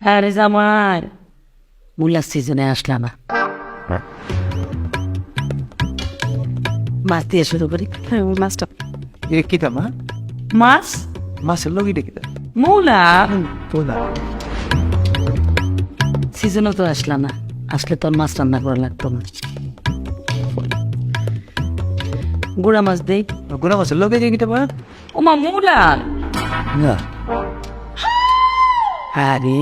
আরে জামার মুলার সিজনে আসলা না। মাছ দিয়ে শুরু করি। হ্যাঁ মাছটা। এ কিতা মা? মাছ? মাছের লগিটা কিতা? মূলা? তোলা সিজনও তো আসলা না। আসলে তোর মাছ রান্না করা লাগতো না। গুড়া মাছ দেই। গুনা মাছের লগে কিতা মা? ওমা মূলা। না। আরে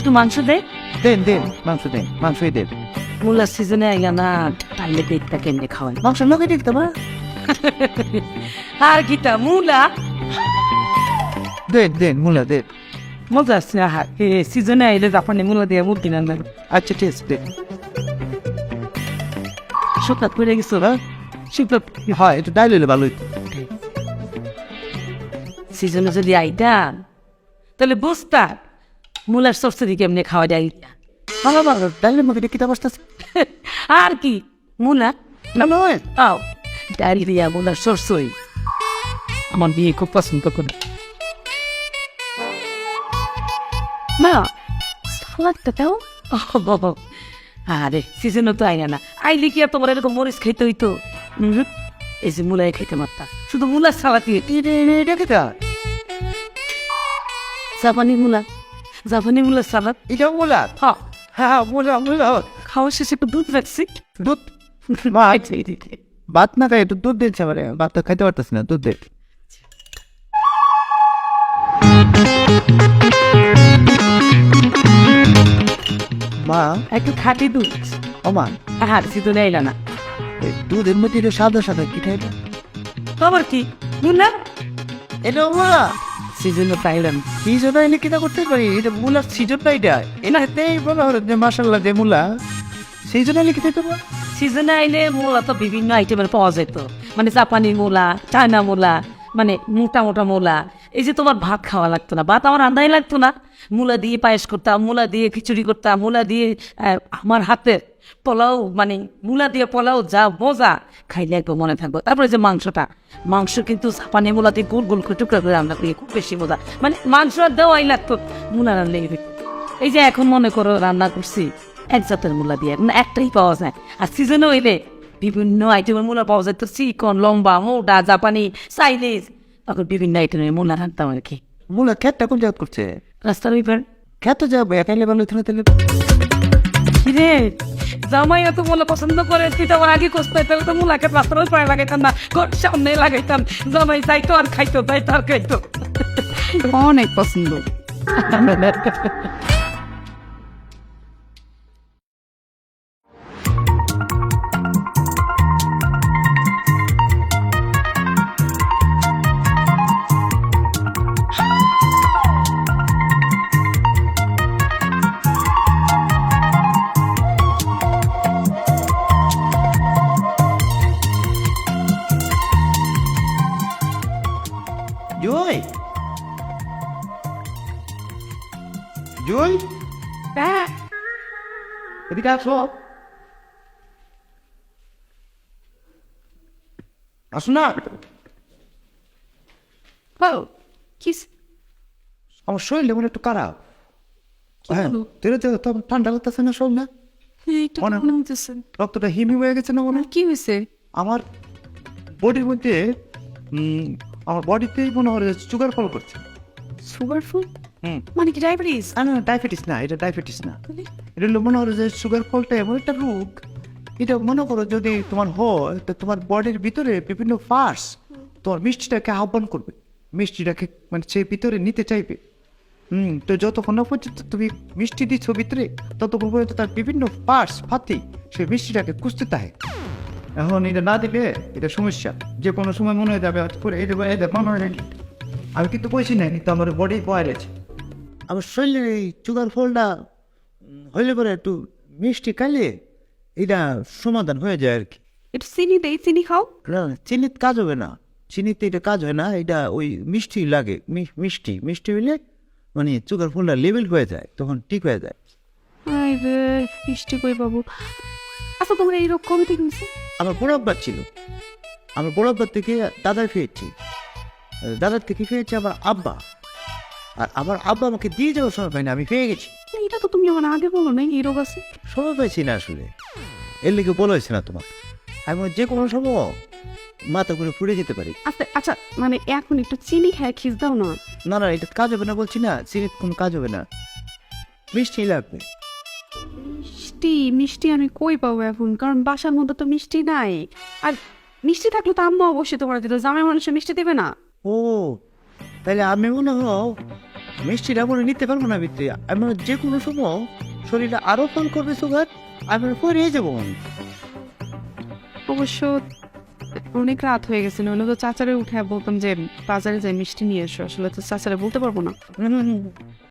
একটু মাংস দে। দেন দেন মাংস দেন মাংসই দেন। মূলার সিজনে আইলা না তাইলে পেটটা কেমনে খাওয়াই মাংস লগে যে কিতা মা আর গীতা মূলা? দেন দেন মুলা দেন। মজা আসছে আহা। এ সিজনে আইলে জাপানি মূলা দিয়ে মুরগি রান্না আচ্ছা ঠিক আছে দেন। শুকনা পড়ে গেছো না শুক্লা হয় একটু ডাইল হইলে ভালো হইতো। সিজনে যদি আইতাম তাহলে বুঝতাম মূলার সরসরি কেমনে খাওয়া যায়? ভালো ভালো ডাইলের মধ্যে কিতা বসতেছে আর কি? মূলা? না নয়। আও ডাইরি দিয়া মূলার সরসই আমার বিয়ে খুব পছন্দ করে। মা সালাদটা দাও। বাবা। আরে সিজনও তো আইনা না। আইলে কি আর তোমার এরকম মরিচ খাইতে হইতো? এই যে মূলাই খাইতে মারতা। শুধু মূলার সালাতি এটা কিতা জাপানি মূলা। জাপানি মূলার সালাদ। এটা মুলা? হ্যাঁ। হ্যাঁ মুলা মুলা। খাওয়া শেষে একটু দুধ রাখছি। দুধ? মা ভাত না খাই একটু দুধ দিচ্ছে আমার। ভাত তো খাইতে পারতেছি না দুধ দে। মা? একটু খাটি দুধ। ও মা আর সিজনে আইলা না। দুধের মধ্যে সাদা সাদা কি খাইলো খবর কি? মূলা? এটা মুলা সিজনে পাইলাম কি জন্য এনে কিনা করতে পারি। এটা মূলা সিজন না এটা? এনা হেতেই বলা হলো যে মাসাল্লাহ যে মূলা। সিজন এনে খেতে পারব সিজনে আইলে মূলা তো বিভিন্ন আইটেমের পাওয়া যেত। মানে জাপানি মূলা চায়না মূলা মানে মোটা মোটা মূলা। এই যে তোমার ভাত খাওয়া লাগতো না ভাত আমার আন্দাই লাগতো না। মূলা দিয়ে পায়েস করতাম, মূলা দিয়ে খিচুড়ি করতাম, মূলা দিয়ে আমার হাতের পোলাও মানে মূলা দিয়ে পোলাও যা মজা, খাইলে একবার মনে থাকব। তারপরে যে মাংসটা, মাংস কিন্তু জাপানি মূলা দিয়ে গোল গোল করে টুকরা করে রান্না করি, খুব বেশি মজা। মানে মাংস দেওয়াই লাগতো, মূলা রান্নাই এই যে এখন মনে করো রান্না করছি, এক জাতের মূলা দিয়ে একটাই পাওয়া যায়। আর সিজনে হইলে বিভিন্ন আইটেমের মূলা পাওয়া যায়, তো চিকন, লম্বা, মোটা, জাপানি চাইনিজ তখন বিভিন্ন আইটেমের মূলা রাখতাম আর কি। মূলা খেতটা কোন জায়গা করছে? রাস্তার ওই পার। খেতে যাব? একাইলে ভালো হইতো না তাহলে কিরে? জামাই এত মূলা পছন্দ করে তুই তো আমার আগে কষ্ট তাহলে তো মূলাকে রাস্তার ওই পায়ে লাগাইতাম না। ঘর সামনে লাগাইতাম। জামাই চাইতো আর খাইতো যাইতো আর খাইতো। অনেক পছন্দ। জুই? জুই এদিকে আসো। আসো না। কি আমার শরীরটা মনে একটু খারাপ। হ্যাঁ তেরে তো ঠান্ডা লাগতেছে না শরীর না। রক্তটা হিমি হয়ে গেছে না মনে কি হয়েছে? আমার বডির মধ্যে আমার বডিতেই মনে হয় সুগার ফল করছে। সুগার ফুল হুম। মানে কি ডায়াবেটিস না না ডায়াবেটিস না এটা ডায়াবেটিস না। এটা মনে করো যে সুগার ফলটা এমন একটা রোগ এটা মনে করো যদি তোমার হয় তো তোমার বডির ভিতরে বিভিন্ন পার্টস তোমার মিষ্টিটাকে আহ্বান করবে। মিষ্টিটাকে মানে সেই ভিতরে নিতে চাইবে। হুম তো যতক্ষণ না পর্যন্ত তুমি মিষ্টি দিচ্ছ ভিতরে ততক্ষণ পর্যন্ত তার বিভিন্ন পার্টস ফাতি সেই মিষ্টিটাকে কুস্তে থাকে। এখন এটা না দিলে এটা সমস্যা। যে কোনো সময় মনে হয়ে যাবে করে এই দেবো এই দেবো মনে আমি কিন্তু বলছি না কিন্তু আমার বডি বয়েল আছে। আমার শরীরে এই চুগার ফলটা হইলে পরে একটু মিষ্টি খাইলে এটা সমাধান হয়ে যায় আর কি। একটু চিনি দেই চিনি খাও। না চিনির কাজ হবে না। চিনিতে এটা কাজ হয় না এটা ওই মিষ্টি লাগে মিষ্টি। মিষ্টি হইলে মানে সুগার ফলটা লেভেল হয়ে যায় তখন ঠিক হয়ে যায়। মিষ্টি কই বাবু? আচ্ছা তোমার এই রোগ কবে থেকে হয়েছে আমার পুরাব্বার ছিল। আমার বড় আব্বার থেকে দাদার পেয়েছি দাদার থেকে পেয়েছি আমার আব্বা। আর আমার আব্বা আমাকে দিয়ে যাওয়ার সময় পাইনি আমি পেয়ে গেছি। এটা তো তুমি আমার আগে বলো না এই রোগ আছে? সময় পাইছি না আসলে। এর লিগে বলা হয়েছে না তোমার আমি যে কোনো সময় মাথা করে ফুটে যেতে পারি। আচ্ছা আচ্ছা মানে এখন একটু চিনি খায় খিস দাও না। না না এটা কাজ হবে না বলছি না সিরিপ কোনো কাজ হবে না। মিষ্টি লাগবে। মিষ্টি মিষ্টি আমি কই পাবো এখন? কারণ বাসার মধ্যে তো মিষ্টি নাই। আর মিষ্টি থাকলে তো আম্মা অবশ্যই তোমার দিত জামাই মানুষের মিষ্টি দেবে না। ও তাহলে আমি মনে হয় মিষ্টিটা মনে নিতে পারব না ভিতরে আমি যে কোনো সময় শরীরে আরও ফোন করবে সুগার আমি পরে যাব অবশ্য অনেক রাত হয়ে গেছে নইলে তো চাচারে উঠে বলতাম যে বাজারে যাই মিষ্টি নিয়ে এসো। আসলে তো চাচারে বলতে পারব না।